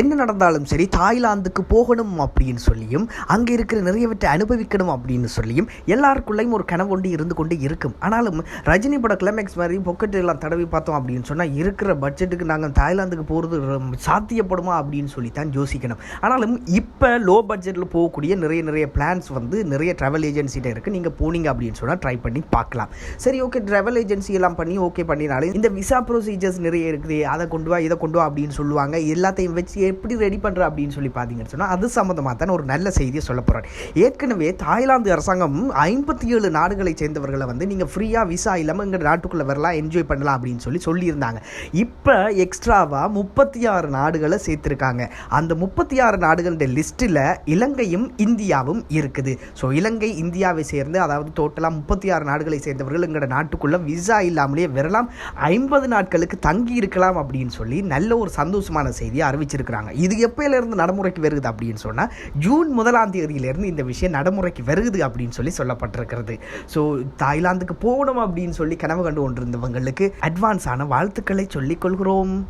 என்ன நடந்தாலும் சரி தாய்லாந்துக்கு போகணும் அப்படின்னு சொல்லியும் அங்கே இருக்கிற நிறையவற்றை அனுபவிக்கணும் அப்படின்னு சொல்லியும் எல்லாருக்குள்ளேயும் ஒரு கனவு ஒன்று இருந்து கொண்டு இருக்கும். ஆனாலும் ரஜினி பட கிளைமேக்ஸ் மாதிரி பொக்கெட் எல்லாம் தடவி பார்த்தோம் அப்படின்னு சொன்னால் இருக்கிற பட்ஜெட்டுக்கு நாங்கள் தாய்லாந்துக்கு போகிறது ரொம்ப சாத்தியப்படுமா அப்படின்னு சொல்லி தான் யோசிக்கணும். ஆனாலும் இப்போ லோ பட்ஜெட்டில் போகக்கூடிய நிறைய நிறைய பிளான்ஸ் வந்து நிறைய ட்ராவல் ஏஜென்சிகிட்ட இருக்குது நீங்கள் போனீங்க அப்படின்னு சொன்னால் ட்ரை பண்ணி பார்க்கலாம். சரி ஓகே ட்ராவல் ஏஜென்சி எல்லாம் பண்ணி ஓகே பண்ணினாலும் இந்த விசா ப்ரொசீஜர்ஸ் நிறைய இருக்குது. அதை கொண்டு வா இதை கொண்டு வா அப்படின்னு சொல்லுவாங்க. எல்லாத்தையும் வச்சு எப்படி ரெடி பண்ணுற அப்படின்னு சொல்லி பார்த்தீங்கன்னு சொன்னால் அது சம்மந்தமாக தான் ஒரு நல்ல செய்தியை சொல்ல போகிறேன் ஏற்கனவே தாய்லாந்து அரசாங்கம் ஐம்பத்தி ஏழு நாடுகளை சேர்ந்தவர்களை வந்து நீங்கள் ஃப்ரீயாக விசா இல்லாமல் எங்கள் நாட்டுக்குள்ளே வரலாம் என்ஜாய் பண்ணலாம் அப்படின்னு சொல்லி சொல்லியிருந்தாங்க. இப்போ எக்ஸ்ட்ராவாக முப்பத்தி ஆறு நாடுகளை சேர்த்துருக்காங்க. அந்த முப்பத்தி ஆறு நாடுகளுடைய லிஸ்ட்டில் இலங்கையும் இந்தியாவும் இருக்குது. ஸோ இலங்கை இந்தியாவை சேர்ந்து அதாவது டோட்டலாக முப்பத்தி ஆறு நாடுகளை சேர்ந்தவர்கள் எங்களோட நாட்டுக்குள்ளே விசா இல்லாமலேயே வரலாம். ஐம்பது நாட்களுக்கு தங்கி இருக்கலாம் அப்படின்னு சொல்லி நல்ல ஒரு சந்தோஷமான செய்தியை இருக்கிறாங்க இது எப்பயிலிருந்து நடைமுறைக்கு வருது அப்படின்னு சொன்னால் ஜூன் முதலாம் தேதியிலேருந்து இந்த விஷயம் நடைமுறைக்கு வருது அப்படின்னு சொல்லி சொல்லப்பட்டிருக்கிறது. ஸோ தாய்லாந்துக்கு போகணும் அப்படின்னு சொல்லி கனவு கண்டு கொண்டிருந்தவங்களுக்கு அட்வான்ஸான வாழ்த்துக்களை சொல்லிக் கொள்கிறோம்.